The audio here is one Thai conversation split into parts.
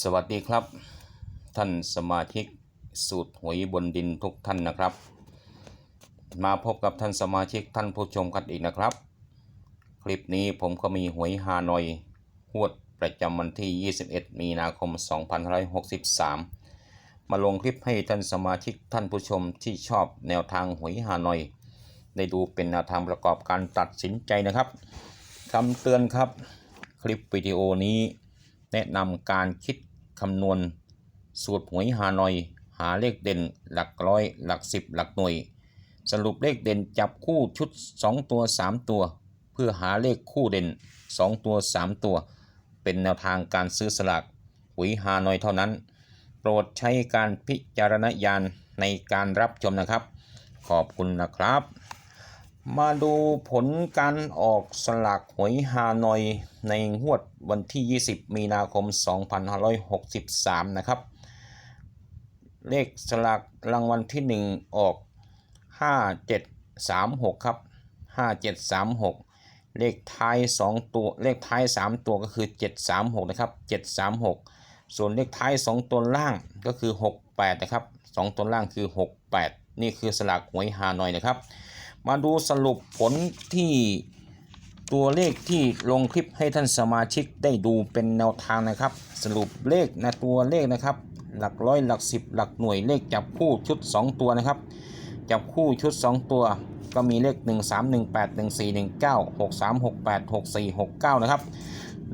สวัสดีครับ ท่านสมาชิกสูตรหวยบนดินทุกท่านนะครับ มาพบกับท่านสมาชิกท่านผู้ชมกันอีกนะครับ คลิปนี้ผมก็มีหวยฮานอยหวดประจำวันที่ 21 มีนาคม 2563 มาลงคลิปให้ท่านสมาชิกท่านผู้ชมที่ชอบแนวทางหวยฮานอย ได้ดูเป็นแนวทางประกอบการตัดสินใจนะครับคำเตือนครับ คลิปวิดีโอนี้ แนะนำการคิดคำนวณ สูตรหวยฮานอย หาเลขเด่น หลักร้อย หลักสิบหลักหน่วย สรุปเลขเด่นจับคู่ชุด 2 ตัว 3 ตัว เพื่อหาเลขคู่เด่น 2 ตัว 3 ตัว เป็นแนวทางการซื้อสลากหวยฮานอยเท่านั้น โปรดใช้การพิจารณญาณในการรับชมนะครับ ขอบคุณนะครับ มาดูผลการออกสลากหวยฮานอยในงวดวันที่ 20 มีนาคม 2563 นะครับ เลขสลากรางวัลที่ 1 ออก 5736 ครับ 5736 เลขท้าย 2 ตัว เลขท้าย 3 ตัวก็คือ 736 นะครับ 736 ส่วนเลขท้าย 2 ตัวล่างก็คือ 68 นะครับ 2 ตัวล่างคือ 68 นี่คือสลากหวยฮานอยนะครับ มาดูสรุปผลที่ตัวเลขที่ลงคลิปให้ท่านสมาชิกได้ดูเป็นแนวทางนะครับ สรุปเลขนะตัวเลขนะครับ หลักร้อยหลักสิบหลักหน่วยเลขจับคู่ชุด 2 ตัวนะครับ จับคู่ชุด 2 ตัว ก็มีเลข 1 3 1 8 1 4 1 9 6 3 6 8 6 4 6 9 นะครับ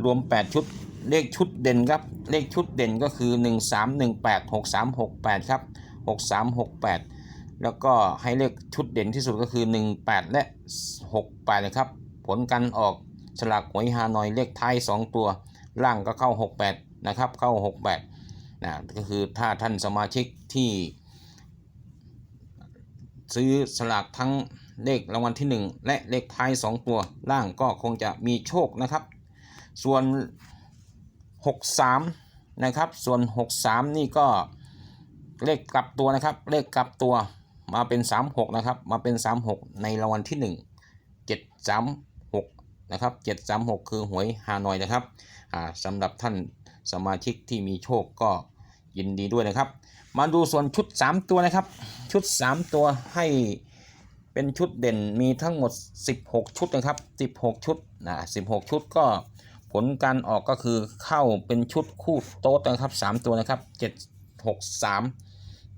รวม 8 ชุดเลขชุดเด่นครับ เลขชุดเด่นก็คือ 1 3 1 8 6 3 6 8 ครับ 6 3 6 8 แล้วก็ให้เลขชุดเด่นที่สุดก็คือ 18 และ 68นะครับ ผลการออกสลากหวยฮานอยเลขท้าย 2 ตัว ล่างก็เข้า 68 นะครับ เข้า 68 นะ ก็คือถ้าท่านสมาชิกที่ ซื้อสลากทั้งเลขรางวัลที่ 1 และเลขท้าย 2 ตัว ล่างก็คงจะมีโชคนะครับ ส่วน 63 นะครับ ส่วน 63 นี่ก็เลขกลับตัวนะครับ เลขกลับตัว มาเป็น 36 นะครับ มาเป็น 36 ในรางวัลที่ 1 736 นะครับ 736 คือหวยฮานอยนะครับสำหรับท่านสมาชิกที่มีโชคก็ยินดีด้วยนะครับ มาดูส่วนชุด 3 ตัวนะครับ ชุด 3 ตัวให้เป็นชุดเด่นมีทั้งหมด 16 ชุดนะครับ 16 ชุดนะ16 ชุดก็ผลการออกก็คือเข้าเป็นชุดคู่โต๊ดนะครับ 3 ตัวนะครับ 763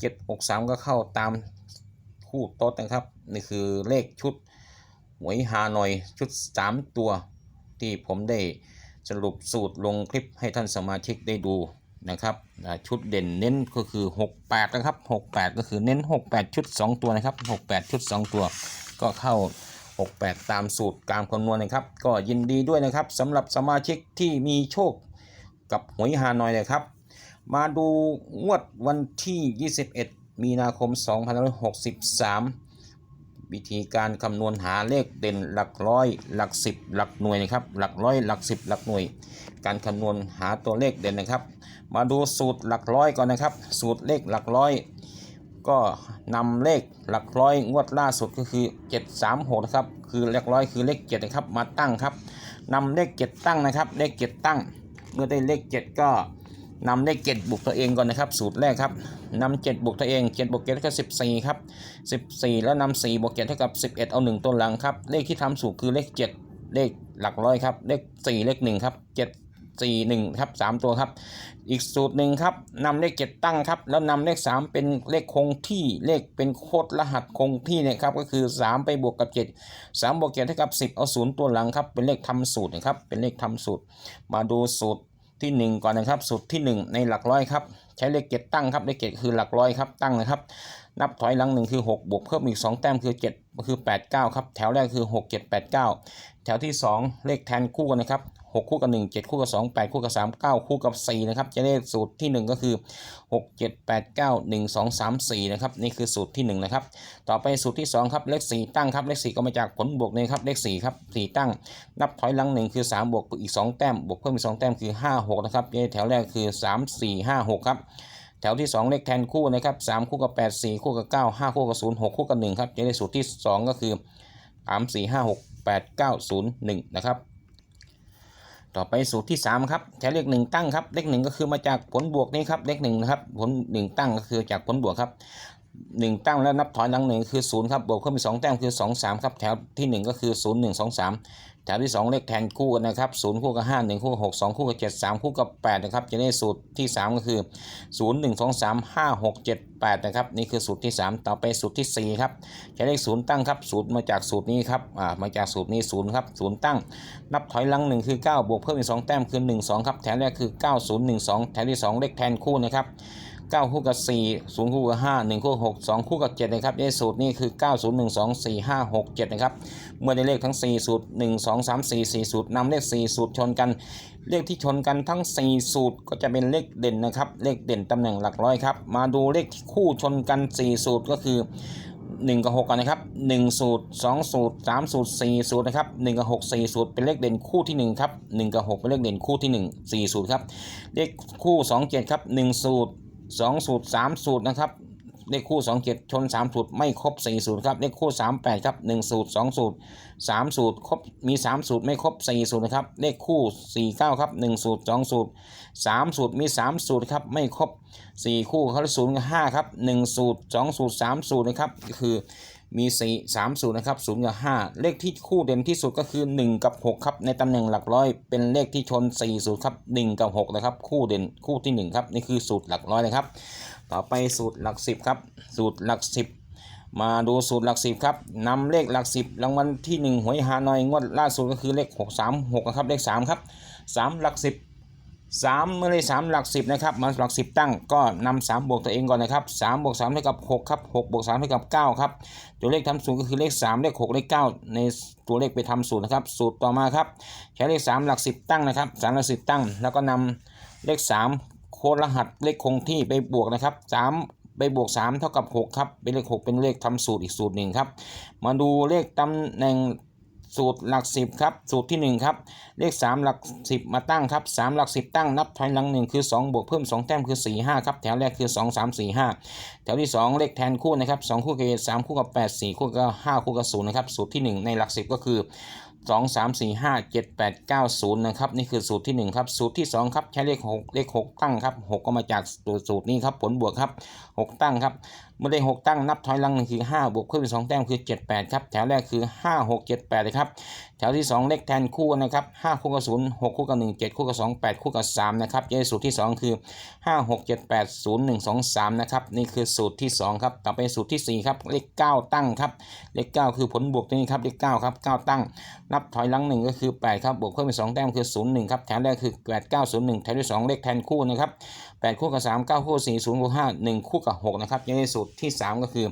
763 ก็เข้าตาม คู่โต๊ดนะครับ นี่คือเลขชุดหวยฮานอยชุด 3 ตัว ที่ผมได้สรุปสูตรลงคลิปให้ท่านสมาชิกได้ดูนะครับชุดเด่นเน้นก็คือ 68 นะครับ 68 ก็คือเน้น 68 ชุด 2 ตัวนะครับ 68 ชุด 2 ตัว ก็เข้า 68 ตามสูตรการคำนวณนะครับ ก็ยินดีด้วยนะครับสำหรับสมาชิกที่มีโชคกับหวยฮานอยนะครับ มาดูงวดวันที่ 21 มีนาคม2563 วิธีการคำนวณหาเลขเด่นหลักร้อย หลักสิบหลักหน่วยนะครับหลักร้อยหลักสิบหลักหน่วย การคำนวณหาตัวเลขเด่นนะครับ มาดูสูตรหลักร้อยก่อนนะครับ สูตรเลขหลักร้อย ก็นำเลขหลักร้อยงวดล่าสุดก็คือ736นะครับคือเลขร้อยคือเลข7นะครับมาตั้งครับนำเลข 7 ตั้งนะครับเลข 7 ตั้ง เมื่อได้เลข 7 ก็ นำเลข7บุกตัวเองก่อนนะครับ สูตรแรกครับนำ7บุกตัวเอง7บวก7เท่ากับ14ครับ14แล้วนำ4บวก7เท่ากับ11เอา1ตัวหลังครับ เลขที่ทำสูตรคือเลข7เลขหลักร้อยครับ เลข4เลข1ครับ7 4 1ครับ3ตัวครับ อีกสูตรหนึ่งครับนำเลข7ตั้งครับ แล้วนำเลข3เป็นเลขคงที่เลขเป็นโคดรรหัสคงที่เนี่ยครับก็คือ3ไปบวกกับ7 3บวก7เท่ากับ10เอาศูนย์ตัวหลังครับเป็นเลขทำสูตรนะครับเป็นเลขทำสูตร มาดูสูตร ที่ 1 ก่อนนะครับ สูตรที่ 1 ในหลักร้อยครับ ใช้เลขเกตตั้งครับ เลขเกตคือหลักร้อยครับ ตั้งนะครับ นับถอยหลังหนึ่งคือ 6 บวกเพิ่มอีก 2 แต้มคือ7ก็คือ 8 9 ครับ แถวแรกคือ 6 7 8 9 แถวที่ 2 เลขแทนคู่กันนะครับ 6 คู่กับ 1 7 คู่กับ 2 8 คู่กับ 3 9 คู่กับ 4 นะครับ จะได้สูตรที่ 1 ก็คือ 6 7 8 9 1 2 3 4 นะครับ นี่คือสูตรที่ 1 นะครับ ต่อไปสูตรที่ 2 ครับ เลข 4 ตั้งครับ เลข 4 ก็มาจากผลบวกเลยครับ เลข 4 ครับ 4 ตั้ง นับถอยหลัง 1 คือ 3 บวกอีก 2 แต้ม บวกเพิ่มอีก 2 แต้มคือ 5 6 นะครับ แถวแรกคือ 3 4 5 6 ครับ แถวที่ 2 เลขแทนคู่นะครับ3คู่กับ 8 4 คู่กับ 9 5 คู่กับ 0 6 คู่กับ 1 ครับจะได้สูตรที่ 2 ก็คือ 3 4 5 6 8 9 0 1 นะครับ ต่อไปสูตรที่สามครับใช้เลขหนึ่งตั้งครับ เลขหนึ่งก็คือมาจากผลบวกนี้ครับ เลขหนึ่งนะครับ ผลหนึ่งตั้งก็คือจากผลบวกครับ หนึ่งตั้งแล้วนับถอยหลังหนึ่งคือศูนย์ครับบวกเพิ่มอีกสองแต้มคือสองสามครับแถวที่หนึ่งก็คือศูนย์หนึ่งสองสามแถวที่สองเลขแทนคู่กันนะครับศูนย์คู่กับห้าหนึ่งคู่กับหกสองคู่กับเจ็ดสามคู่กับแปดนะครับจะได้สูตรที่สามก็คือศูนย์หนึ่งสองสามห้าหกเจ็ดแปดนะครับนี่คือสูตรที่สามต่อไปสูตรที่สี่ครับใช้เลขศูนย์ตั้งครับสูตรมาจากสูตรนี้ครับอ่ามาจากสูตรนี้ศูนย์ครับศูนย์ตั้ง นับถอยหลังหนึ่งคือ9บวกเพิ่มอีก2แต้มคือ1 2ครับแถวแรกคือ9012แถวที่2เลขแทนคู่นะครับ 9 คู่กับ 4 0 คู่กับ 5 1 คู่กับ6 2 คู่กับ 7 นะครับในสูตรนี้คือ 9012 4 5 6 7 นะครับ เมื่อได้เลขทั้ง 4 สูตร 1 2 3 4 4 สูตรนำเลข 4 สูตรชนกัน เลขที่ชนกันทั้ง 4 สูตรก็จะเป็นเลขเด่นนะครับ เลขเด่นตำแหน่งหลักร้อยครับ มาดูเลขที่คู่ชนกัน 4 สูตรก็คือ1กับ6กันนะครับ1สูตร 2 สูตร 3 สูตร 4 สูตรนะครับ1กับ6 4 สูตรเป็นเลขเด่นคู่ที่1ครับ1กับ6เป็นเลขเด่นคู่ที่ 1 4 สูตรครับเลขคู่ 2 7 ครับ 1 สูตร สองสูตรสามสูตรนะครับเลขคู่สองเจ็ดชนสามสูตรไม่ครบสี่สูตรครับเลขคู่สามแปดครับหนึ่งสูตรสองสูตรสามสูตรครบมีสามสูตรไม่ครบสี่สูตรนะครับเลขคู่สี่เก้าครับหนึ่งสูตรสองสูตรสามสูตรมีสามสูตรครับไม่ครบสี่คู่เขาศูนย์ห้าครับหนึ่งสูตรสองสูตรสามสูตรนะครับคือ มี4 3สูตรนะครับ0กับ5 เลขที่คู่เด่นที่สุดก็คือ 1 กับ 6 ครับ ในตำแหน่งหลักร้อย เป็นเลขที่ชน4สูตรครับ 1 กับ 6 นะครับ คู่เด่นคู่ที่ 1 ครับ นี่คือสูตรหลักร้อยนะครับ ต่อไปสูตรหลัก 10 ครับ สูตรหลัก 10 มาดูสูตรหลัก 10 ครับนำเลขหลัก 10 รางวัลที่ 1 หวยฮานอยงวดล่าสุดก็คือเลข 6 3 6นะครับ เลข 3 ครับ 3 หลัก 10 สามเมื่อได้สามหลักสิบนะครับมาหลักสิบตั้งก็นำสามบวกตัวเองก่อนนะครับสามบวกสามเท่ากับหกครับหกบวกสามเท่ากับเก้าครับตัวเลขทำสูตรก็คือเลขสามเลขหกเลขเก้าในตัวเลขไปทำสูตรนะครับสูตรต่อมาครับใช้เลขสามหลักสิบตั้งนะครับสามหลักสิบตั้ง แล้วก็นำเลขสามโค้ดรหัสเลขคงที่ไปบวกนะครับสามไปบวก 3 เท่ากับ 6 ครับ เป็นเลข 6 เป็นเลขทำสูตรอีกสูตรหนึ่งครับ มาดูเลขตำแหน่ง สูตรหลัก10ครับ สูตรที่1ครับเลข3หลัก10มาตั้งครับ3หลัก10ตั้งนับถอยหลัง1คือ2บวกเพิ่ม2แต้มคือ4 5ครับแถวแรกคือ2 3 4 5แถวที่2เลขแทนคู่นะครับ2คู่กับ3คู่กับ8 4คู่กับ5คู่กับ0นะครับสูตรที่1ในหลัก10ก็คือ2 3 4 5 7 8 9 0นะครับนี่คือสูตรที่1ครับสูตรที่2ครับใช้เลข6เลข6ตั้งครับ6ก็มาจากตัวสูตรนี้ครับผลบวกครับ6ตั้งครับเมื่อได้ 6 ตั้งนับถอยหลังหนึ่งคือ 5 บวกเพิ่มอีก2แต้มคือ 7 8 ครับ แถวแรกคือ 5 6 7 8นะครับ แถวที่ 2 เลขแทนคู่นะครับ 5 คู่กับ 0 6 คู่กับ 1 7 คู่กับ 2 8 คู่กับ 3 นะครับย้ายสูตรที่ 2 คือ 5 6 7 8 0 1 2 3 นะครับ นี่คือสูตรที่ 2 ครับ ต่อไปสูตรที่ 4 ครับ เลข 9 ตั้งครับ เลข 9 คือผลบวกตัวนี้ครับ เลข 9 ครับ 9 ตั้ง นับถอยหลังหนึ่งก็คือ 8 ครับ บวกเพิ่มอีก2แต้มคือ 0 1 ครับ แถวแรกคือ 8 9 0 1 แถวที่ 2 เลขแทนคู่นะครับ 8 คู่กับ 3 9 คู่4 0คู่5 1 คู่กับ 6 นะครับยังในสูตรที่ 3 ก็คือ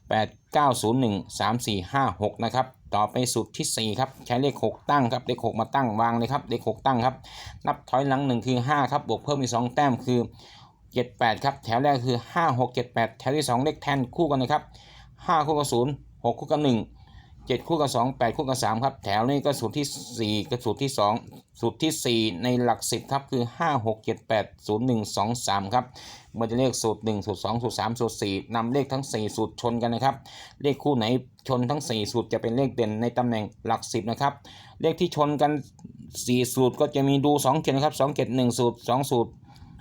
8 9 0 1 3 4 5 6 นะครับ ต่อไปสูตรทีสี่ 4 ครับ ใช้เลข 6 ตั้งครับ เลข 6 มาตั้งวางเลยครับ เลข 6 ตั้งครับ นับถอยหลัง 1 คือ 5 ครับ บวกเพิ่มอีก 2 แต้มคือ 7 8 ครับ แถวแรกคือ 5 6 7 8 แถวที่ 2 เลขแทนคู่กันนะครับ 5 คู่กับ 0 6 คู่กับ 1 7 คู่กับ 2 8 คู่กับ 3 ครับ แถวนี้ก็สูตรที่ 4 กับสูตรที่ 2 สูตรทีสี่4 ในหลัก 10 ครับ คือ 5 6 7 8 0 1 2 3 ครับเมื่อจะเลขสูตร 1 สูตร 2 สูตร 3 สูตร 4นำเลขทั้ง 4 สูตรชนกันนะครับ เลขคู่ไหนชนทั้ง 4 สูตรจะเป็นเลขเด่นในตำแหน่งหลัก 10 นะครับ เลขที่ชนกัน 4 สูตรก็จะมีดู 2เกตนะครับ 2เกต1สูตร 2 สูตร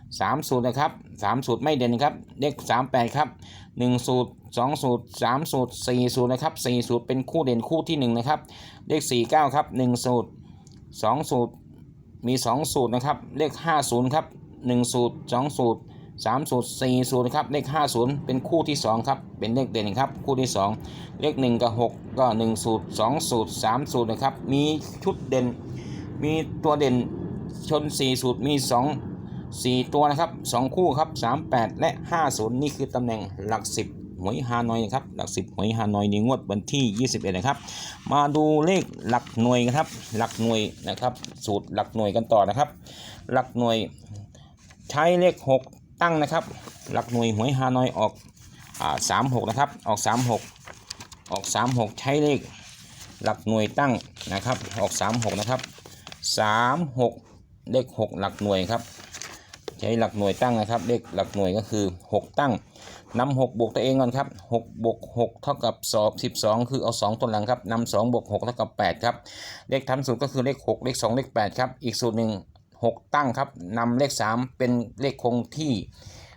3สูตรนะครับ3สูตรไม่เด่นครับเลข38ครับ1สูตร2สูตร3สูตร4สูตรนะครับ4สูตรเป็นคู่เด่นคู่ที่1นะครับเลข49ครับ1สูตร2สูตรมี2สูตรนะครับเลข50ครับ1สูตร2สูตร3สูตร4สูตรนะครับเลข50เป็นคู่ที่2ครับเป็นเลขเด่นครับคู่ที่2เลข1กับ6ก็1สูตร2สูตร3สูตรนะครับมีชุดเด่น มีตัวเด่นชน4สูตรมี2 4 ตัวนะครับ 2 คู่ครับ 38 และ 50 นี่คือตำแหน่งหลัก 10 หวยฮานอยนะครับ หลัก 10 หวยฮานอยในงวดวันที่ 21 นะครับ มาดูเลขหลักหน่วยนะครับ หลักหน่วยนะครับ สูตรหลักหน่วยกันต่อนะครับ หลักหน่วยใช้เลข 6 ตั้งนะครับ หลักหน่วยหวยฮานอยออกอ่า36นะครับ ออก 36 ออก 36 ใช้เลขหลักหน่วยตั้งนะครับ ออก 36 นะครับ 36 เลข 6 หลักหน่วยครับ ช้หลักหน่วยตั้งนะครับ เลขหลักหน่วยก็คือ 6 ตั้งนำหกบวกตัวเองก่อนครับหกบวกหกเท่ากับสอบสิบสองคือเอาสองตัวหลังครับนำสองบวกหกเท่ากับแปดครับเลขทำสูตรก็คือเลขหกเลขสองเลขแปดครับอีกสูตรหนึ่งหกตั้งครับนำเลขสามเป็นเลขคงที่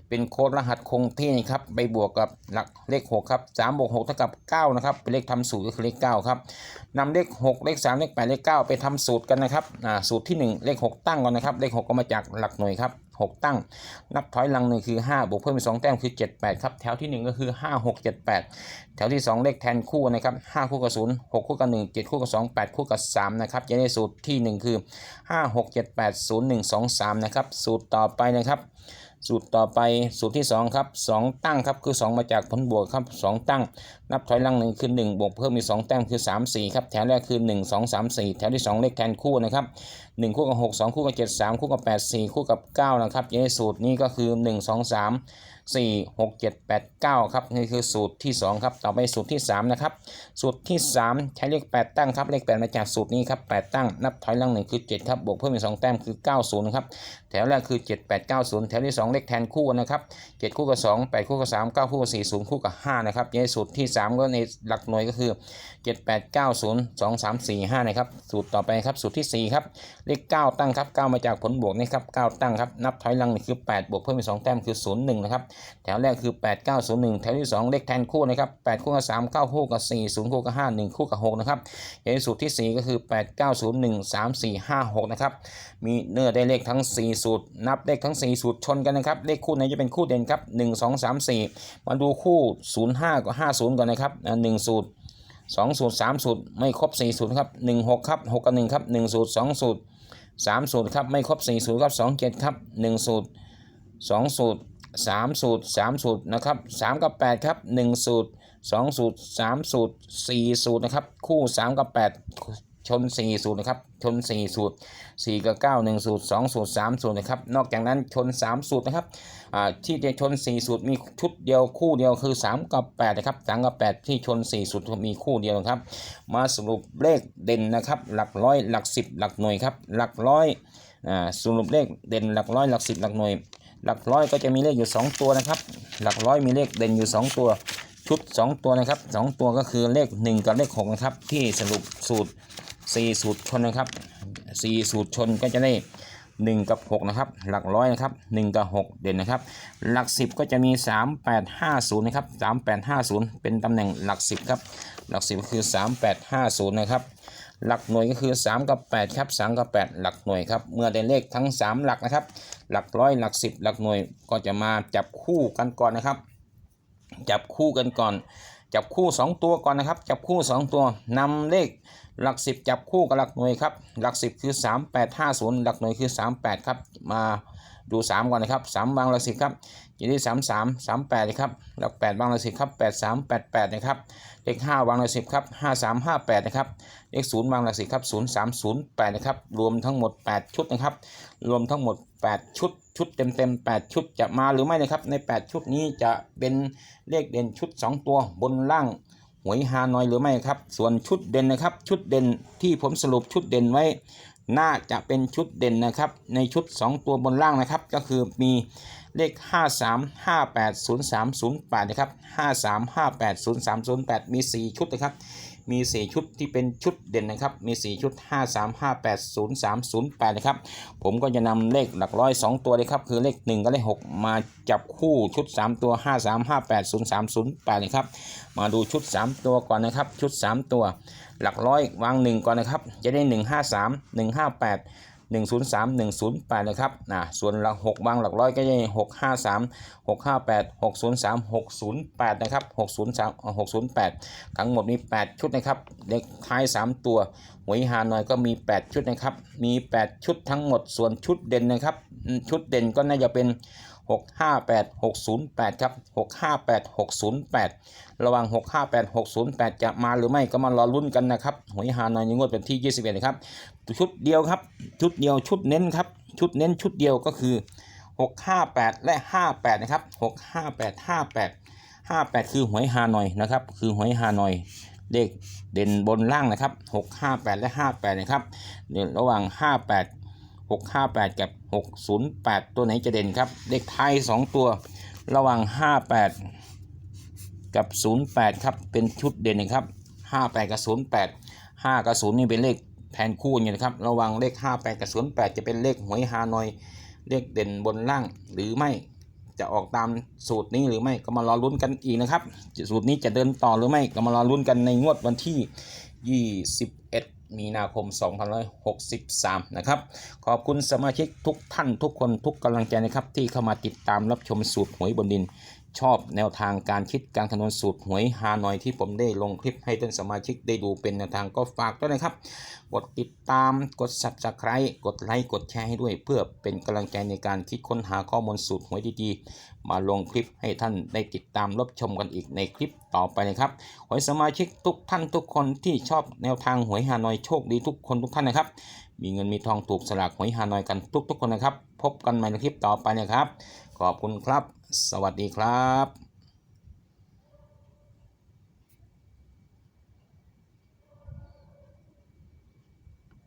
เป็นโค้ดรหัสคงที่นะครับไปบวกกับหลักเลข6ครับ3บวก6เท่ากับ9นะครับเป็นเลขทำสูตรก็คือเลข9ครับนำเลข 6 เลข 3 เลข 8 เลข 9 ไปทำสูตรกันนะครับอ่าสูตรที่ 1 เลข 6 ตั้งก่อนนะครับ เลข 6 ก็มาจากหลักหน่วยครับ 6 ตั้ง นับถอยหลังหนึ่งคือ 5 บวกเพิ่มเป็น2แต้มคือ 7 8 ครับ แถวที่ 1 ก็คือ 5 6 7 8 แถวที่ 2 เลขแทนคู่นะครับ 5 คู่กับ 0 6 คู่กับ 1 7 คู่กับ 2 8 คู่กับ 3 นะครับจะได้สูตรที่ 1 คือ 5 6 7 8 0 1 2 3 นะครับ สูตรต่อไปนะครับ สูตรต่อไปสูตรที่ 2 ครับ 2 ตั้งครับคือ 2 มาจากผลบวกครับ 2 ตั้ง นับถอยหลังหนึ่งคือ1บวกเพิ่มมี 2 แต้มคือ 3 4 ครับ แถวแรกคือ 1 2 3 4 แถวที่ 2 เลขแทนคู่นะครับ 1 คู่กับ 6 2 คู่กับ 7 3 คู่กับ 8 4 คู่กับ 9 นะครับในสูตรนี้ก็คือ 1 2 3 4 6 7 8 9 ครับนี่คือสูตรที่ 2 ครับ ต่อไปสูตรที่ 3 นะครับ สูตรที่ 3 ใช้เลข 8 ตั้งครับ เลข 8 มาจากสูตรนี้ครับ 8 ตั้ง นับถอยหลังหนึ่งคือ 7 ครับ บวกเพิ่มมี 2 แต้มคือ 90นะครับแถวแรกคือ 7 8 9 0 แถวที่ 2 เลขแทนคู่นะครับ 7 คู่กับ 2 8 คู่กับ 3 9 คู่กับ 4 0 คู่กับ 5 นะครับในสูตรที่ 3 ก็ในหลักหน่วยก็คือ 7 8 9 0 2 3 4 5 นะครับ สูตรต่อไปครับ สูตรที่ 4 ครับ เลข 9 ตั้งครับ 9 มาจากผลบวกนี่ครับ 9 ตั้งครับ นับถอยหลังนี่คือ 8 บวกเพิ่มเป็น2แต้มคือ 0 1 นะครับ แถวแรกคือ 8 9 0 1 แถวที่ 2 เลขแทนคู่นะครับ 8 คู่กับ 3 9 คู่กับ 4 0 คู่กับ 5 1 คู่กับ 6 นะครับในสูตรที่ 4 ก็คือ 8 9 0 1 3 4 5 6 นะครับ มีเนื้อได้เลขทั้ง 4สูตร นับเลขทั้ง 4 สูตรชนกันนะครับ เลขคู่ไหนจะเป็นคู่เด่นครับ 1 2 3 4 มาดูคู่ 0 5กับ5 0 ก่อนนะครับอ่า1สูตร 2 สูตร 3 สูตร ไม่ครบ 4 สูตรครับ1 6 ครับ6กับ1ครับ1สูตร 2 สูตร 3 สูตรครับไม่ครบ 4 สูตรครับ2 7ครับ1 สูตร 2 สูตร 3 สูตร 3 สูตรนะครับ3กับ8ครับ1 สูตร 2 สูตร 3 สูตร 4 สูตรนะครับคู่ 3 กับ 8 ชน 4 สูตรนะครับ ชน 4 สูตร 4 กับ 9 1 สูตร 2 สูตร 3 สูตรนะครับ นอกจากนั้นชน 3 สูตรนะครับที่จะชน 4 สูตรมีชุดเดียวคู่เดียวคือ 3 กับ 8 นะครับ 3 กับ 8 ที่ชน 4 สูตรมีคู่เดียวนะครับ มาสรุปเลขเด่นนะครับ หลักร้อย หลัก 10 หลักหน่วยครับ หลักร้อยสรุปเลขเด่นหลักร้อยหลัก 10 หลักหน่วย หลักร้อยก็จะมีเลขอยู่ 2 ตัวนะครับ หลักร้อยมีเลขเด่นอยู่ 2 ตัวชุด 2 ตัวนะครับ 2 ตัวก็คือเลข 1 กับเลข6นะครับ ที่สรุปสูตร 4สูตรชนนะครับ4สูตรชนก็จะได้ 1 กับ 6 นะครับ หลักร้อยนะครับ 1 กับ 6 เด่นนะครับ หลัก 10 ก็จะมี 3 8 5 0 นะครับ 3 8 5 0 เป็นตำแหน่งหลัก 10 ครับ หลัก 10 ก็คือ 3 8 5 0 นะครับ หลักหน่วยก็คือ 3 กับ 8 ครับ 3 กับ 8 หลักหน่วยครับ เมื่อได้เลขทั้ง 3 หลักนะครับ หลักร้อย หลัก 10 หลักหน่วย ก็จะมาจับคู่กันก่อนนะครับ จับคู่กันก่อน จับคู่ 2 ตัวก่อนนะครับ จับคู่ 2 ตัวนำเลข หลัก10จับคู่กับหลักหน่วยครับ หลัก10คือ 3 8 5 0 หลักหน่วยคือ 38 ครับ มาดู 3 ก่อนนะครับ 3 วางหลัก10ครับจะได้3 3 3 8นะครับ หลัก 8 วางหลัก10ครับ8 3 8 8 นะครับ เลข 5 วางหลัก10ครับ 5 3 5 8 นะครับ เลข 0 วางหลัก10ครับ 0 3 0 8 นะครับ รวมทั้งหมด 8 ชุดนะครับ รวมทั้งหมด 8 ชุด ชุดเต็มเต็มๆ 8 ชุดจะมาหรือไม่นะครับ ใน 8 ชุดนี้จะเป็นเลขเด่นชุด 2 ตัวบนล่าง วยฮานอยหรือไม่ครับ ส่วนชุดเด่นนะครับ ชุดเด่นที่ผมสรุปชุดเด่นไว้ น่าจะเป็นชุดเด่นนะครับ ในชุด 2 ตัวบนล่างนะครับ ก็คือมีเลข 5 3 5 8 0 3 0 8 นะครับ 5 3 5 8 0 3 0 8 มี 4 ชุดนะครับ มี 4 ชุดที่เป็นชุดเด่นนะครับ มี 4 ชุด 5 3 5 8 0 3 0 8 นะครับ ผมก็จะนำเลขหลักร้อย 2 ตัวเลยครับ คือเลข 1 กับเลข 6 มาจับคู่ชุด 3 ตัว 5 3 5 8 0 3 0 8 นะครับ มาดูชุด 3 ตัวก่อนนะครับ ชุด 3 ตัว หลักร้อยวาง 1 ก่อนนะครับ จะได้ 1 5 3 1 5 8 103 108 นะครับนะส่วนหลัก6วางหลักร้อยก็จะ653 658 603 608 นะครับ 603 608 ทั้งหมดมี 8 ชุดนะครับ เลขท้าย 3 ตัวหวยฮานอยก็มี 8 ชุดนะครับ มี 8 ชุดทั้งหมด ส่วนชุดเด่นนะครับ ชุดเด่นก็น่าจะเป็น658 608 ครับ 658 608 ระหว่าง 658 608 จะมาหรือไม่ก็มารอลุ้นกันนะครับหวยฮานอยงวดเป็นที่ 21 นะครับ ชุดเดียวครับ ชุดเดียวชุดเน้นครับ ชุดเน้นชุดเดียวก็คือ 658 และ 58 นะครับ 658 58 58 คือหวยฮานอยนะครับ คือหวยฮานอยเลขเด่นบนล่างนะครับ 658 และ 58 นะครับเดี๋ยวระหว่าง 58 658 กับ 608 ตัวไหนจะเด่นครับ เลขไทย 2 ตัว ระหว่าง 58 กับ 08 ครับ เป็นชุดเด่นนะครับ 58 กับ 08 5 กับ 0 นี่เป็นเลข แทนคู่อยู่ยนะครับ ระวังเลข 58 กับ 08 จะเป็นเลขหวยฮานอย เลขเด่นบนล่างหรือไม่จะออกตามสูตรนี้หรือไม่ก็มารอลุ้นกันอีกนะครับ สูตรนี้จะเดินต่อหรือไม่ก็มารอลุ้นกันในงวดวันที่ 21 มีนาคม 2563 นะครับ ขอบคุณสมาชิกทุกท่านทุกคนทุกกำลังใจนะครับ ที่เข้ามาติดตามรับชมสูตรหวยบนดิน ชอบแนวทางการคิดการคำนวณสูตรหวยฮานอยที่ผมได้ลงคลิปให้ท่านสมาชิกได้ดูเป็นแนวทางก็ฝากด้วยนะครับ กดติดตามกด subscribe กดไลค์กดแชร์ให้ด้วย เพื่อเป็นกำลังใจในการคิดค้นหาข้อมูลสูตรหวยดีๆ มาลงคลิปให้ท่านได้ติดตามรับชมกันอีกในคลิปต่อไปนะครับขอให้สมาชิกทุกท่านทุกคนที่ชอบแนวทางหวยฮานอยโชคดีทุกคนทุกท่านนะครับ มีเงินมีทองถูกสลากหวยฮานอยกันทุกๆคนนะครับ พบกันใหม่ในคลิปต่อไปนะครับ ขอบคุณครับ สวัสดีครับ